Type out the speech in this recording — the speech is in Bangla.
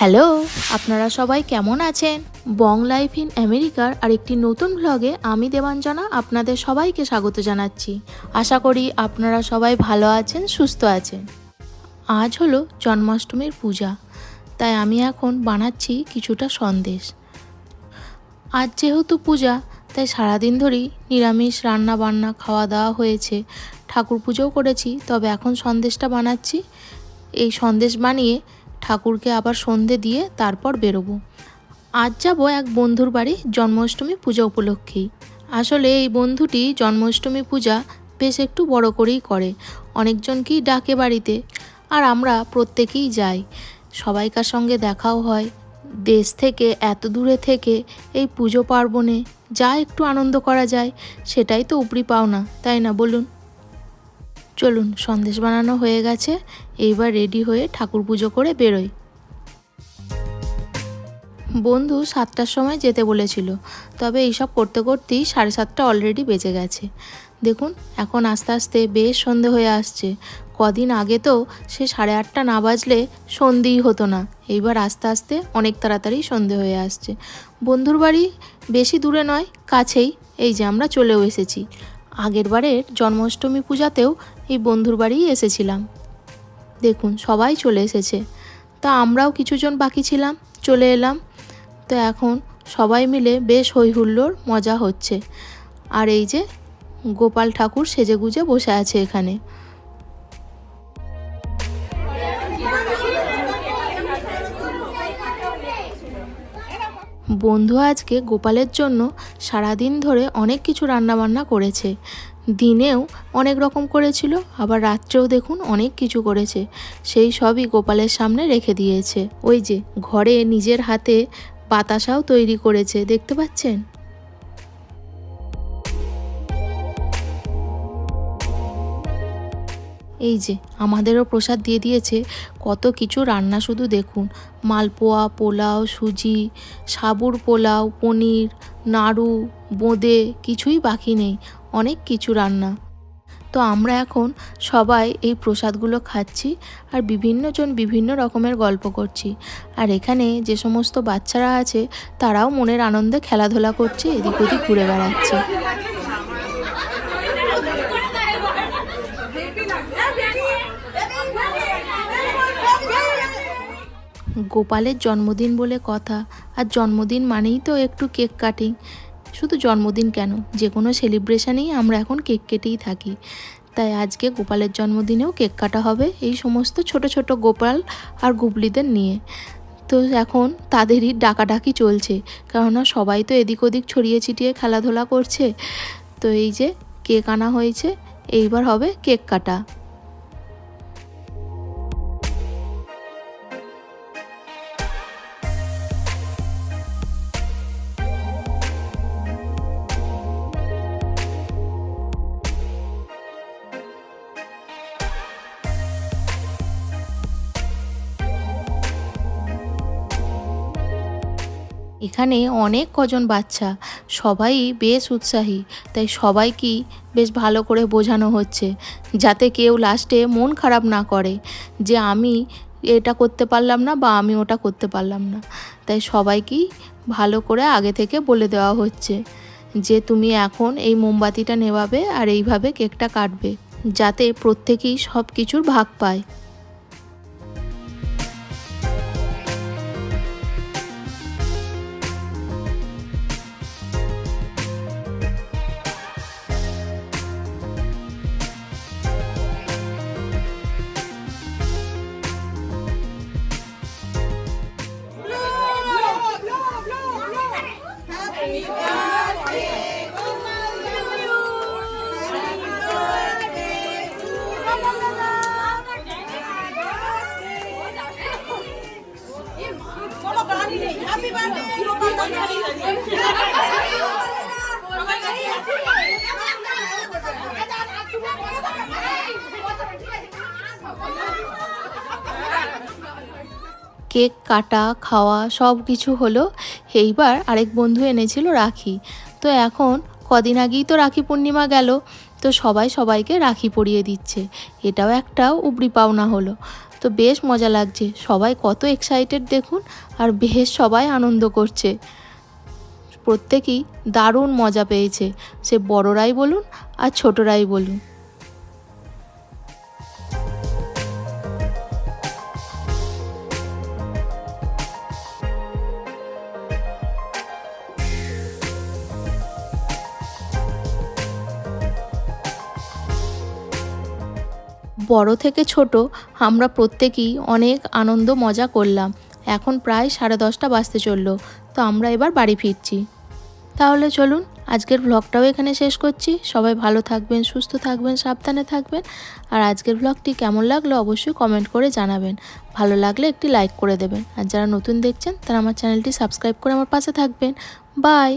হ্যালো, আপনারা সবাই কেমন আছেন? বং লাইফ ইন আমেরিকার আরেকটি নতুন ব্লগে আমি দেবাঞ্জনা আপনাদের সবাইকে স্বাগত জানাচ্ছি। আশা করি আপনারা সবাই ভালো আছেন, সুস্থ আছেন। আজ হলো জন্মাষ্টমীর পূজা, তাই আমি এখন বানাচ্ছি কিছুটা সন্দেশ। আজ যেহেতু পূজা, তাই সারাদিন ধরেই নিরামিষ রান্না বান্না খাওয়া দাওয়া হয়েছে। ঠাকুর পুজোও করেছি, তবে এখন সন্দেশটা বানাচ্ছি। এই সন্দেশ বানিয়ে ঠাকুরকে আবার সন্ধে দিয়ে তারপর বেরোবো। আজ যাব এক বন্ধুর বাড়ি জন্মাষ্টমী পূজা উপলক্ষেই। আসলে এই বন্ধুটি জন্মাষ্টমী পূজা বেশ একটু বড় করেই করে। অনেকজনকেই ডাকে বাড়িতে আর আমরা প্রত্যেকেই যাই। সবাইকার সঙ্গে দেখাও হয়। দেশ থেকে, এত দূরে থেকে এই পুজো পার্বণে যা একটু আনন্দ করা যায়, সেটাই তো উপরি পাওনা, তাই না বলুন? চলুন, সন্দেশ বানানো হয়ে গেছে। এইবার রেডি হয়ে ঠাকুর পুজো করে বেরোই। বন্ধু সাতটার সময় যেতে বলেছিল, তবে এইসব করতে করতেই সাড়ে সাতটা অলরেডি বেজে গেছে। দেখুন, এখন আস্তে আস্তে বেশ সন্ধে হয়ে আসছে। কদিন আগে তো সে সাড়ে আটটা না বাজলে সন্ধেই হতো না। এইবার আস্তে আস্তে অনেক তাড়াতাড়ি সন্ধে হয়ে আসছে। বন্ধুর বাড়ি বেশি দূরে নয়, কাছেই। এই যে আমরা চলেও এসেছি। আগের বারের জন্মাষ্টমী পূজাতেও এই বন্ধুর বাড়িই এসেছিলাম। দেখুন, সবাই চলে এসেছে। তা আমরাও কিছুজন বাকি ছিলাম, চলে এলাম। তো এখন সবাই মিলে বেশ হৈহুল্লোর মজা হচ্ছে। আর এই যে গোপাল ঠাকুর সেজে গুজে বসে আছে এখানে। বন্ধু আজকে গোপালের জন্য সারাদিন ধরে অনেক কিছু রান্নাবান্না করেছে। দিনেও অনেক রকম করেছিল, আবার রাত্রেও দেখুন অনেক কিছু করেছে। সেই সবই গোপালের সামনে রেখে দিয়েছে। ওই যে ঘরে নিজের হাতে বাতাসাও তৈরি করেছে, দেখতে পাচ্ছেন? এই যে, আমাদেরও প্রসাদ দিয়ে দিয়েছে। কত কিছু রান্না শুধু দেখুন। মালপোয়া, পোলাও, সুজি, সাবুর পোলাও, পনির, নাড়ু, বোঁদে, কিছুই বাকি নেই। অনেক কিছু রান্না। তো আমরা এখন সবাই এই প্রসাদগুলো খাচ্ছি আর বিভিন্নজন বিভিন্ন রকমের গল্প করছি। আর এখানে যে সমস্ত বাচ্চারা আছে, তারাও মনের আনন্দে খেলাধুলা করছে, এদিক ওদিক ঘুরে বেড়াচ্ছে। গোপালের জন্মদিন বলে কথা। আর জন্মদিন মানেই তো একটু কেক কাটিং। শুধু জন্মদিন কেন? যে কোনো সেলিব্রেশনেই আমরা এখন কেক কেটেই থাকি। তাই আজকে গোপালের জন্মদিনেও কেক কাটা হবে এই সমস্ত ছোট ছোট গোপাল আর গুবলিদের নিয়ে। তো এখন তাদেরই ডাকাডাকি চলছে। কেননা সবাই তো এদিক ওদিক ছড়িয়ে ছিটিয়ে খেলাধুলা করছে। তো এই যে কেক আনা হয়েছে, এইবার হবে কেক কাটা। এখানে অনেক কজন বাচ্চা, সবাই বেশ উৎসাহী, তাই সবাইকেই বেশ ভালো করে বোঝানো হচ্ছে, যাতে কেউ লাস্টে মন খারাপ না করে যে আমি এটা করতে পারলাম না বা আমি ওটা করতে পারলাম না। তাই সবাইকেই ভালো করে আগে থেকে বলে দেওয়া হচ্ছে যে তুমি এখন এই মোমবাতিটা নেভাবে আর এইভাবে কেকটা কাটবে, যাতে প্রত্যেকেই সব কিছুর ভাগ পায়। কেক কাটা, খাওয়া সব কিছু হলো। এইবার আরেক বন্ধু এনেছিল রাখি। তো এখন কদিন আগেই তো রাখি পূর্ণিমা গেল। তো সবাই সবাইকে রাখি পরিয়ে দিচ্ছে। এটাও একটা উপরি পাওনা হলো। তো বেশ মজা লাগছে। সবাই কত এক্সাইটেড দেখুন আর বেশ সবাই আনন্দ করছে। প্রত্যেকেই দারুণ মজা পেয়েছে। সে বড়রাই বলুন আর ছোটরাই বলুন। বড় থেকে ছোট, আমরা প্রত্যেকেই অনেক আনন্দ, মজা করলাম। এখন প্রায় সাড়ে দশটা বাজতে চলল, তো আমরা এবার বাড়ি ফিরছি। তাহলে চলুন, আজকের ব্লগটাও এখানে শেষ করছি। সবাই ভালো থাকবেন, সুস্থ থাকবেন, সাবধানে থাকবেন। আর আজকের ব্লগটি কেমন লাগল অবশ্যই কমেন্ট করে জানাবেন। ভালো লাগলে একটি লাইক করে দেবেন। আর যারা নতুন দেখছেন, তারা আমার চ্যানেলটি সাবস্ক্রাইব করে আমার পাশে থাকবেন। বাই